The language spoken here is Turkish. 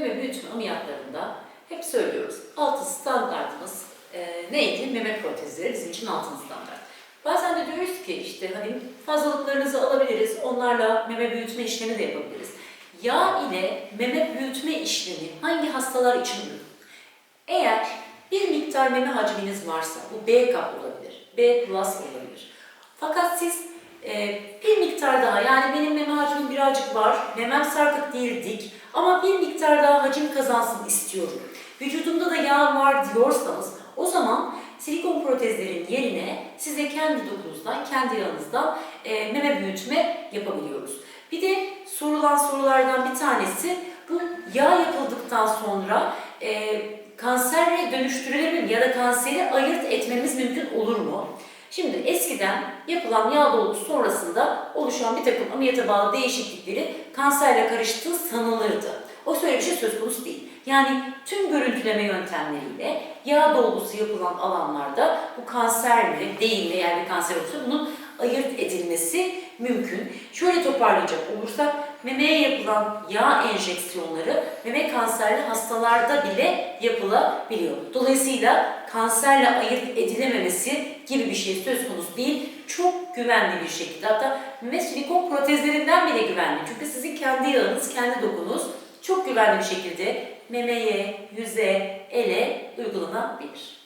meme büyütme ameliyatlarında hep söylüyoruz. Altı standartımız e, neydi? Meme protezleri bizim için altın standart. Bazen de diyoruz ki işte hani fazlalıklarınızı alabiliriz, onlarla meme büyütme işlemi de yapabiliriz. Yağ ile meme büyütme işlemi hangi hastalar için uygun? Eğer bir miktar meme hacminiz varsa, bu B kap olabilir, B plus olabilir. Fakat siz e, bir miktar daha, yani benim meme hacmim birazcık var, memem sarkık değil dik ama bir miktar daha hacim kazansın istiyorum. Vücudumda da yağ var diyorsanız o zaman silikon protezlerin yerine siz de kendi dokunuzdan, kendi yağınızdan e, meme büyütme yapabiliyoruz. Bir de sorulan sorulardan bir tanesi bu yağ yapıldıktan sonra e, kanserle dönüştürülebilir mi ya da kanseri ayırt etmemiz mümkün olur mu? Şimdi eskiden yapılan yağ dolgusu sonrasında oluşan bir takım ameliyata bağlı değişiklikleri kanserle karıştığı sanılırdı. O öyle bir şey söz konusu değil. Yani tüm görüntüleme yöntemleriyle yağ dolgusu yapılan alanlarda bu kanser mi değil mi eğer bir kanser olursa bunun ayırt edilmesi mümkün. Şöyle toparlayacak olursak memeye yapılan yağ enjeksiyonları kanserli hastalarda bile yapılabiliyor. Dolayısıyla kanserle ayırt edilememesi gibi bir şey söz konusu değil. Çok güvenli bir şekilde hatta meme silikon protezlerinden bile güvenli. Çünkü sizin kendi yağınız, kendi dokunuz çok güvenli bir şekilde memeye, yüze, ele uygulanabilir.